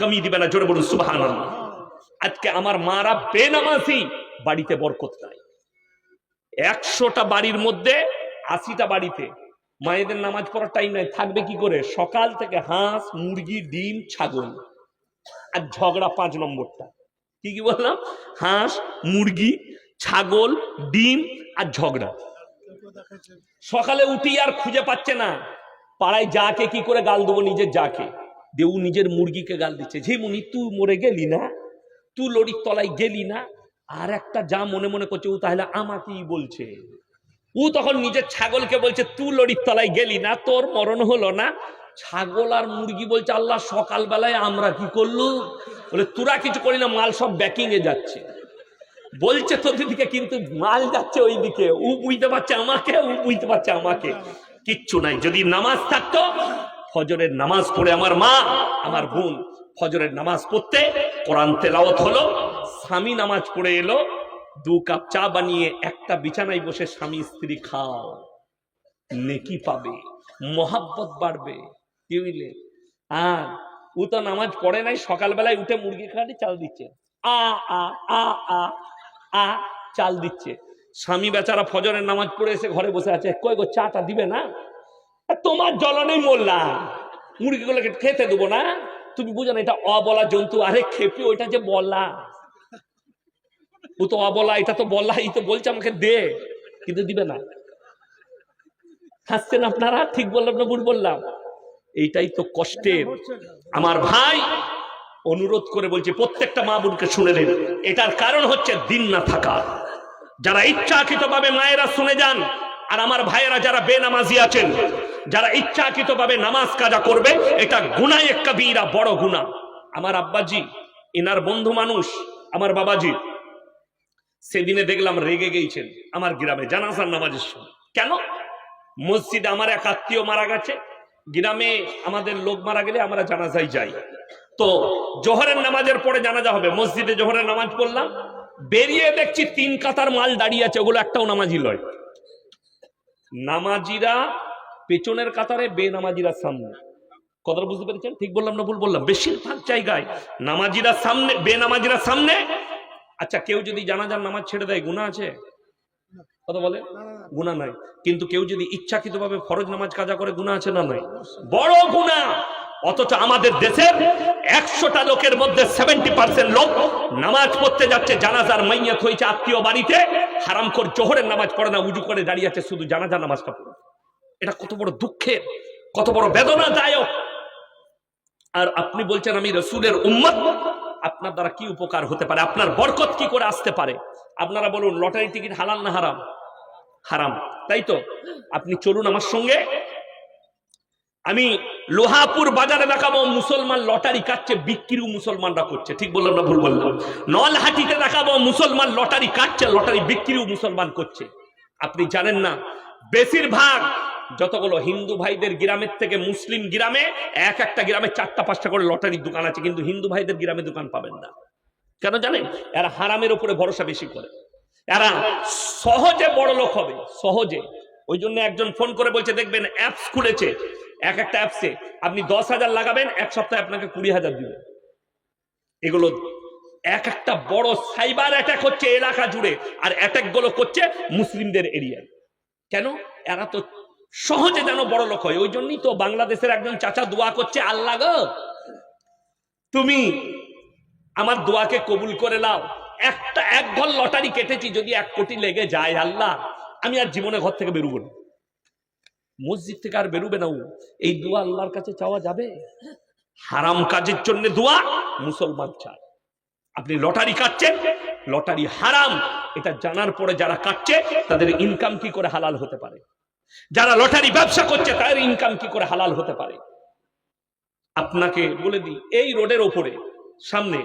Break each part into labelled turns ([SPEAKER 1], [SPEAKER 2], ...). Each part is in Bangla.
[SPEAKER 1] কমিয়ে দিবে না, জোরে বলুন সুবাহান আজকে আমার মারা বেনামাজি বাড়িতে বরকত নাই। একশোটা বাড়ির মধ্যে আশিটা বাড়িতে মায়েদের নামাজ পড়ার টাইম নাই, থাকবে কি করে? সকাল থেকে হাঁস, মুরগি, ডিম, ছাগল আর ঝগড়া পাঁচ নম্বরটা। কি কি বললাম? হাঁস, মুরগি, ছাগল, ডিম আর ঝগড়া। সকালে উঠি আর খুঁজে পাচ্ছে না। পাড়ায় যাকে কি করে গাল দেবো, নিজের যাকে। দেউ নিজের মুরগিকে গাল দিচ্ছে যে মুনি তুই মরে গেলি না? তুই লড়ির তলায় গেলি না? আর একটা যা মনে মনে করছে, ও তাহলে আমাকেই বলছে। ও তখন নিজের ছাগলকে বলছে তুই লড়ির তলায় গেলি না? তোর মরণ হলো না? ছাগল আর মুরগি বলছে, আল্লাহ, সকালবেলায় আমরা কি করলু? বলে, তোরা কিছু করি না, মাল সব ব্যাকিং এ যাচ্ছে। বলছে তোদের দিকে, কিন্তু মাল যাচ্ছে ওই দিকে ও বুঝতে পারছে আমাকে, ও বুঝতে পারছে আমাকে। কিচ্ছু নাই। যদি নামাজ থাকতো ফজরের নামাজ পড়ে আমার মা, আমার বোন ফজরের নামাজ পড়তে, কোরআন তেলাওয়াত হলো, স্বামী নামাজ পড়ে এলো, দু কাপ চা বানিয়ে একটা বিছানায় বসে স্বামী স্ত্রী খাও, নেকি পাবে, মহাব্বত বাড়বে, কি বুঝলে আর ও তো নামাজ পড়ে নাই, সকালবেলায় উঠে মুরগি খাটি চাল দিচ্ছে, আ আ আ আ আ, চাল দিচ্ছে। স্বামী বেচারা ফজরের নামাজ পড়ে এসে ঘরে বসে আছে কয় গো, চাটা দিবে না? তোমার জ্বলনেই মরলাম মুরগিগুলোকে খেতে দেবো না। তুমি বুঝো না, এটা অবলা জন্তু। আরে খেপি, ওইটা যে বলা। ও তো অবলা, এটা তো বলা এই তো বলছে আমাকে দে, কিন্তু দিবে না। হাসছেন আপনারা? ঠিক বললাম না, ভুল বললাম? এইটাই তো কষ্টের। আমার ভাই অনুরোধ করে বলছে, প্রত্যেকটা মা বোনকে শুনে নেন। এটার কারণ হচ্ছে দিন না থাকা। যারা ইচ্ছাকৃত ভাবে মায়েরা শুনে যান, আর আমার ভাইয়েরা যারা বেনামাজি আছেন যারা ইচ্ছাকৃত ভাবে নামাজ কাজা করবে, এটা গুনায় একটা বীরা বড় গুণা আমার আব্বাজি, এনার বন্ধু মানুষ, আমার বাবাজি, সেদিনে দেখলাম রেগে গেছেন আমার গ্রামে, জানাজার নামাজের সময়। কেন? মসজিদে আমার এক আত্মীয় মারা গেছে, গ্রামে আমাদের লোক মারা গেলে আমরা জানাজাই যাই। তো জোহরের নামাজের পরে জানাজা হবে, মসজিদে জোহরের নামাজ পড়লাম, বেরিয়ে দেখছি তিন কাতার মাল দাঁড়িয়ে আছে, ওগুলো একটাও নামাজি লয়। নামাজিরা পেছনের কাতারে বেনামাজিরা সামনে। কথাটা বুঝতে পেরেছেন? ঠিক বললাম না ভুল বললাম? বেশিরভাগ জায়গায় নামাজিরা সামনে বেনামাজিরা সামনে। আচ্ছা কেউ যদি জানাজার নামাজ ছেড়ে দেয় গুণা আছে? কথা বলে? গুণা নাই। কিন্তু কেউ যদি ইচ্ছাকৃত ভাবে ফরজ নামাজ কাজা করে গুণা আছে না নাই? বড় গুণা অথচ আমাদের দেশের একশোটা লোকের মধ্যে সেভেন্টি পার্সেন্ট লোক নামাজ পড়তে যাচ্ছে জানাজার মাইয়াত হয়েছে আত্মীয় বাড়িতে হারাম কর জোহরের নামাজ পড়ে না উজু করে দাঁড়িয়ে আছে শুধু জানাজার নামাজটা পড়ে। এটা কত বড় দুঃখের, কত বড় বেদনাদায়ক। আর আপনি বলছেন, আমি রসুলের উম্মত। আপনার দ্বারা কি উপকার হতে পারে? আপনার বরকত কি করে আসতে পারে? আপনারা বলুন, লটারি টিকিট হালাল না হারাম? হারাম, তাই তো? আপনি চলুন আমার সঙ্গে। আমি লোহাপুর বাজারে দেখাবো, মুসলমান লটারি কাটছে, বিক্রিও মুসলমানরা করছে। ঠিক বললাম না ভুল বললাম? নলহাটিতে দেখাবো, মুসলমান লটারি কাটছে, লটারি বিক্রিও মুসলমান করছে। আপনি জানেন না, বেশিরভাগ যতগুলো হিন্দু ভাইদের গ্রামের থেকে মুসলিম গ্রামে, এক একটা গ্রামে চারটা, পাঁচটা করে লটারির দোকান আছে, কিন্তু হিন্দু ভাইদের গ্রামে দোকান পাবেন না। কেন জানেন? এরা হারামের উপরে ভরসা বেশি করে। এরা সহজে বড় লোক হবে, সহজে। ওই জন্য একজন ফোন করে বলছে, দেখবেন অ্যাপস খুলেছে। এক একটা অ্যাপসে আপনি দশ হাজার লাগাবেন, এক সপ্তাহে আপনাকে কুড়ি হাজার দিবে। এগুলো এক একটা বড় সাইবার অ্যাটাক হচ্ছে এলাকা জুড়ে, আর অ্যাটাকগুলো করছে মুসলিমদের এরিয়ায় কেন? এরা তো সহজে যেন বড় লোক হয়। ওই জন্যই তো বাংলাদেশের একজন চাচা দোয়া করছে, আল্লাহ গো, তুমি আমার দোয়াকে কবুল করে নাও। একটা, এক ঘর লটারি কেটেছি, যদি এক কোটি লেগে যায়, আল্লাহ, আমি আর জীবনে ঘর থেকে বেরোবো না। মসজিদ থেকে আর বেরোবে না ও। এই দোয়া আল্লাহর কাছে চাওয়া যাবে? হারাম কাজের জন্য দোয়া মুসলমান চায়। আপনি লটারি কাটছেন, লটারি হারাম, এটা জানার পরে যারা কাটছে, তাদের ইনকাম কি করে হালাল হতে পারে? যারা লটারি ব্যবসা করছে তাদের ইনকাম কি করে হালাল হতে পারে? আপনাকে বলে দিই, এই রোডের ওপরে, সামনে,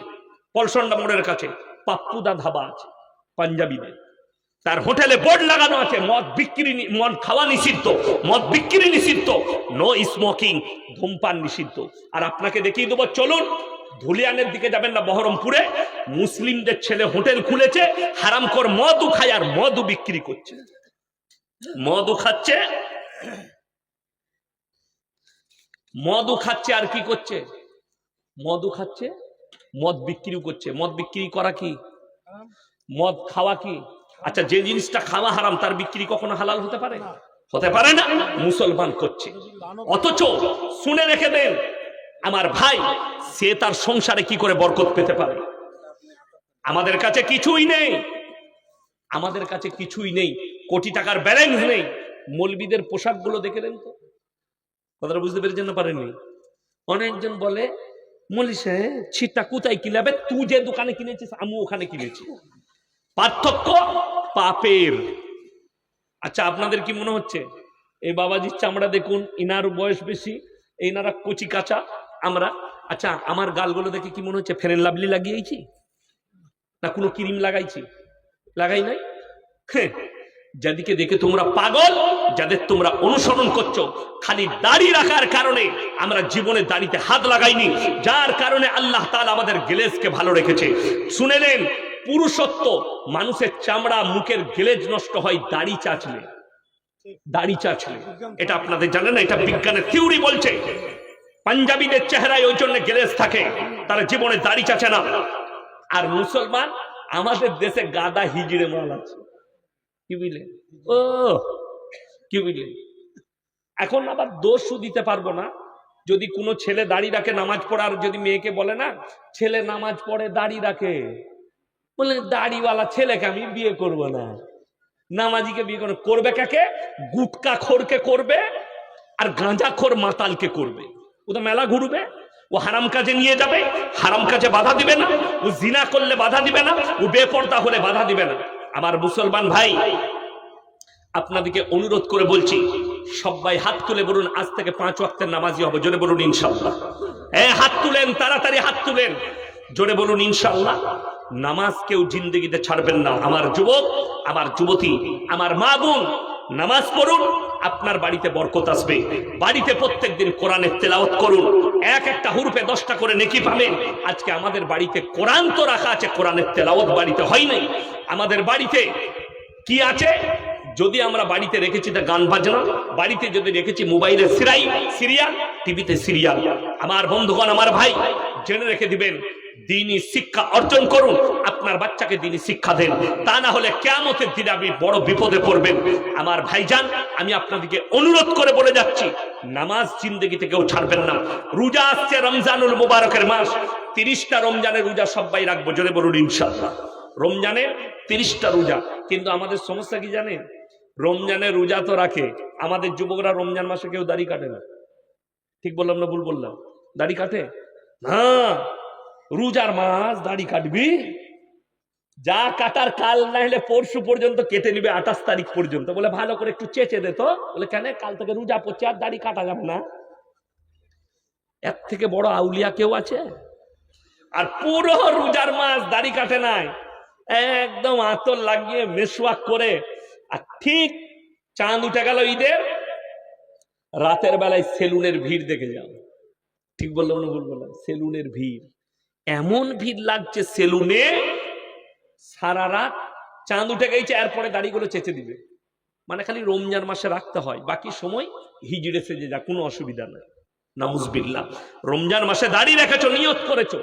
[SPEAKER 1] পলসন্ডা মোড়ের কাছে, পাপ্পুদা ধাবা আছে, পাঞ্জাবিদের। তার হোটেলে বোর্ড লাগানো আছে, মদ বিক্রি মদ খাওয়া নিষিদ্ধ, মদ বিক্রি নিষিদ্ধ নো স্মোকিং ধূমপান নিষিদ্ধ। আর আপনাকে দেখিয়ে দেবো, চলুন, ধুলিয়ানের দিকে যাবেন না বহরমপুরে, মুসলিমদের ছেলে হোটেল খুলেছে হারামকর মদও খায় আর মদও বিক্রি করছে। মদও খাচ্ছে? মদও খাচ্ছে আর কি করছে? মদও খাচ্ছে মদ বিক্রিও করছে। মদ বিক্রি করা কি? মদ খাওয়া কি? আচ্ছা যে জিনিসটা খাওয়া হারাম তার বিক্রি কখনো হালাল হতে পারে? হতে পারে না? মুসলমান করছে। অথচ শুনে রেখে দেন আমার ভাই সে তার সংসারে কি করে বরকত পেতে পারে? আমাদের কাছে কিছুই নেই। আমাদের কাছে কিছুই নেই। কোটি টাকার ব্যালেন্স নেই। মৌলবিদের পোশাকগুলো দেখে দেন তো। কথাটা বুঝতে পেরেছেন না পারেননি? অনেকজন বলে মলি সাহেব, ছিটটা কোথায় কিনাবে তুই যে দোকানে কিনেছিস আমি ওখানে কিনেছি। পার্থক্য পাপের। আচ্ছা আপনাদের কি মনে হচ্ছে? এই বাবাজির চামড়া দেখুন, ইনার বয়স বেশি, ইনারা কচি কাঁচা, আমরা? আচ্ছা আমার গালগুলো দেখে কি মনে হচ্ছে, ফেরেন লাভলি লাগিয়েছি? না কোনো ক্রিম লাগাইছি? লাগাই নাই? হ্যাঁ যাদিকে দেখে তোমরা পাগল, যাদের তোমরা অনুসরণ করছ, খালি দাড়ি রাখার কারণে আমরা জীবনে দাড়িতে হাত লাগাইনি, যার কারণে আল্লাহ তাআলা আমাদের গ্লেজকে ভালো রেখেছে। শুনে নেন, পুরুষত্ব, মানুষের চামড়া, মুখের গ্লেজ নষ্ট হয় দাড়ি চাচলে। দাড়ি চাচলে। এটা আপনাদের জানেন না, এটা বিজ্ঞানের থিওরি বলছে। পাঞ্জাবিদের চেহারায় ওই জন্য গ্লেজ থাকে, তারা জীবনে দাড়ি চাচে না। আর মুসলমান, আমাদের দেশে গাদা হিজড়ে মাল আছে। কি বুঝলেন ও কি এখন আবার দোষও দিতে পারব না। যদি কোনো ছেলে দাড়ি রাখে নামাজ পড়ার যদি মেয়েকে বলে না ছেলে নামাজ পড়ে দাড়ি রাখে। বলে দাড়িওয়ালা ছেলেকে আমি বিয়ে করব না। নামাজিকে বিয়ে করবে করবে কাকে? গুটকা খোরকে করবে আর গাঁজা খোর মাতালকে করবে। ও তো মেলা ঘুরবে। ও হারাম কাজে নিয়ে যাবে হারাম কাজে বাধা দিবে না। ও জিনা করলে বাধা দিবে না ও বেপর্দা হলে বাধা দিবে না। আমার মুসলমান ভাই, আপনাদেরকে অনুরোধ করে বলছি, সবাই হাত তুলে বলুন, আজ থেকে পাঁচ ওয়াক্তের নামাজি হবে। জোরে বলুন, ইনশাল্লাহ। হ্যাঁ হাত তুলেন, তাড়াতাড়ি হাত তুলেন। জোরে বলুন, ইনশাল্লাহ। নামাজ কেউ জিন্দগিতে ছাড়বেন না। আমার যুবক, আমার যুবতী, আমার মা বোন নামাজ পড়ুন, আপনার বাড়িতে বরকত আসবে। বাড়িতে প্রত্যেক দিন কোরআনের তেলাওয়াত করুন। এক একটা হুরুপে দশটা করে নেকি পাবেন। আজকে আমাদের বাড়িতে কোরআন তো রাখা আছে, কোরআনের তেলাওত বাড়িতে হয় নাই। আমাদের বাড়িতে কি আছে? যদি আমরা বাড়িতে রেখেছি তা গান বাজনা, বাড়িতে যদি রেখেছি মোবাইলে সিরাই, সিরিয়াল, টিভিতে সিরিয়াল। আমার বন্ধুগণ, আমার ভাই, জেনে রেখে দিবেন দিনই শিক্ষা অর্জন করুন, আপনার বাচ্চাকে দিনই শিক্ষা দেন। তা না হলে কেমতের দিনে আপনি বড় বিপদে পড়বেন। আমার ভাইজান, আমি আপনাদেরকে অনুরোধ করে বলে যাচ্ছি, নামাজ জিন্দগিতে কেউ ছাড়বেন না। রোজা আসছে রমজানুল মুবারকের মাস, তিরিশটা রমজানের রোজা সবাই রাখব, জোরে বলুন ইনশাল্লাহ রমজানের তিরিশটা রোজা, কিন্তু আমাদের সমস্যা কি জানেন? রমজানের রোজা তো রাখে, আমাদের যুবকরা রমজান মাসে কেউ দাড়ি কাটে না। ঠিক বললাম না ভুল বললাম? দাড়ি কাটে? না রোজার মাস, দাড়ি কাটবি। যা কাটার কাল না হলে পরশু পর্যন্ত কেটে নিবে, আঠাশ তারিখ পর্যন্ত। বলে ভালো করে একটু চেঁচে দে তো। বলে কেন? কাল থেকে রোজা পড়ছে, আর দাড়ি কাটা যাবে না। এর থেকে বড় আউলিয়া কেউ আছে? আর পুরো রোজার মাস দাড়ি কাটে নাই। একদম আতর লাগিয়ে মেসওয়াক করে। আর ঠিক চাঁদ উঠে গেল ঈদের। রাতের বেলায় সেলুনের ভিড় দেখে যাও। ঠিক বললাম না ভুল বললাম? সেলুনের ভিড়। এমন ভিড় লাগছে সেলুনে, সারা রাত চাঁদ উঠে গেছে, এরপরে দাড়িগুলো চেঁচে দিবে। মানে খালি রমজান মাসে রাখতে হয়, বাকি সময় হিজড়ে সেজে যা কোনো অসুবিধা নাই। নামুজবিল্লা রমজান মাসে দাড়ি রেখেছো, নিয়ত করেছ।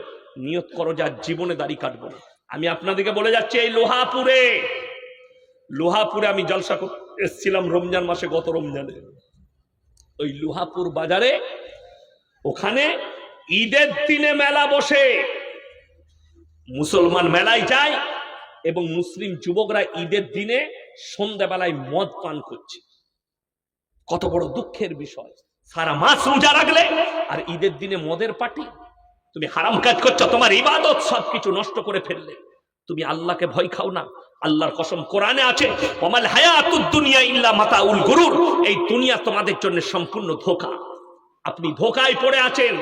[SPEAKER 1] নিয়ত করো যার জীবনে দাড়ি কাটবো না। আমি আপনাদেরকে বলে যাচ্ছি, এই লোহাপুরে লোহাপুরে আমি জলসা এসছিলাম রমজান মাসে গত রমজানে। ওই লোহাপুর বাজারে, ওখানে ঈদের দিনে মেলা বসে। মুসলমান মেলায় যায় এবং মুসলিম যুবকরা ঈদের দিনে সন্ধ্যাবেলায় মদ পান করছে। কত বড় দুঃখের বিষয়। সারা মাস রোজা রাখলে আর ঈদের দিনে মদের পার্টি তুমি হারাম কাজ করছ, তোমার ইবাদত সবকিছু নষ্ট করে ফেললে। তুমি আল্লাহকে ভয় খাও না, আল্লাহর কসম কোরআনে আছে, ওমাল হায়াতুদ দুনিয়া ইল্লা মাতাউল গুরুর এই দুনিয়া তোমাদের জন্য সম্পূর্ণ ধোকা। আপনি ধোকায় পড়ে আছেন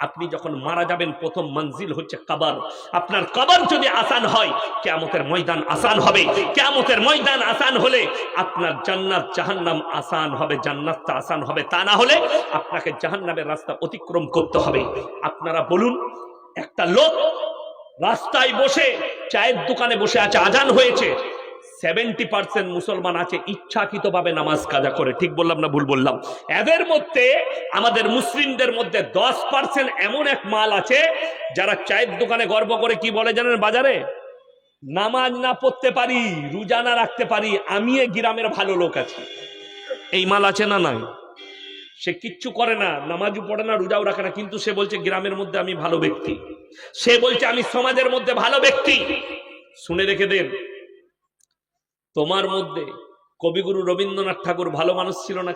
[SPEAKER 1] আপনি যখন মারা যাবেন, প্রথম মঞ্জিল হচ্ছে কাবার। আপনার কবর যদি আসান হয়, কেয়ামতের ময়দান আসান হবে। কেয়ামতের ময়দান আসান হলে আপনার জান্নাত জাহান্নাম আসান হবে, জান্নাতটা আসান হবে। তা না হলে আপনাকে জাহান্নামের রাস্তা অতিক্রম করতে হবে। আপনারা বলুন, একটা লোক রাস্তায় বসে চায়ের দোকানে বসে আছে, আজান হয়েছে। সেভেন্টি পার্সেন্ট মুসলমান আছে, ইচ্ছাকৃতভাবে নামাজ কাজা করে। ঠিক বললাম না ভুল বললাম? এদের মধ্যে, আমাদের মুসলিমদের মধ্যে দশ পার্সেন্ট এমন এক মাল আছে, যারা চায়ের দোকানে গর্ব করে কি বলে জানেন বাজারে? নামাজ না পড়তে পারি, রোজা না রাখতে পারি, আমি এ গ্রামের ভালো লোক আছি। এই মাল আছে না নাই? সে কিচ্ছু করে না, নামাজও পড়ে না, রোজাও রাখে না, কিন্তু সে বলছে গ্রামের মধ্যে আমি ভালো ব্যক্তি। সে বলছে আমি সমাজের মধ্যে ভালো ব্যক্তি। শুনে রেখে দেন। তোমার মধ্যে কবিগুরু রবীন্দ্রনাথ ঠাকুর ভালো মানুষ ছিল না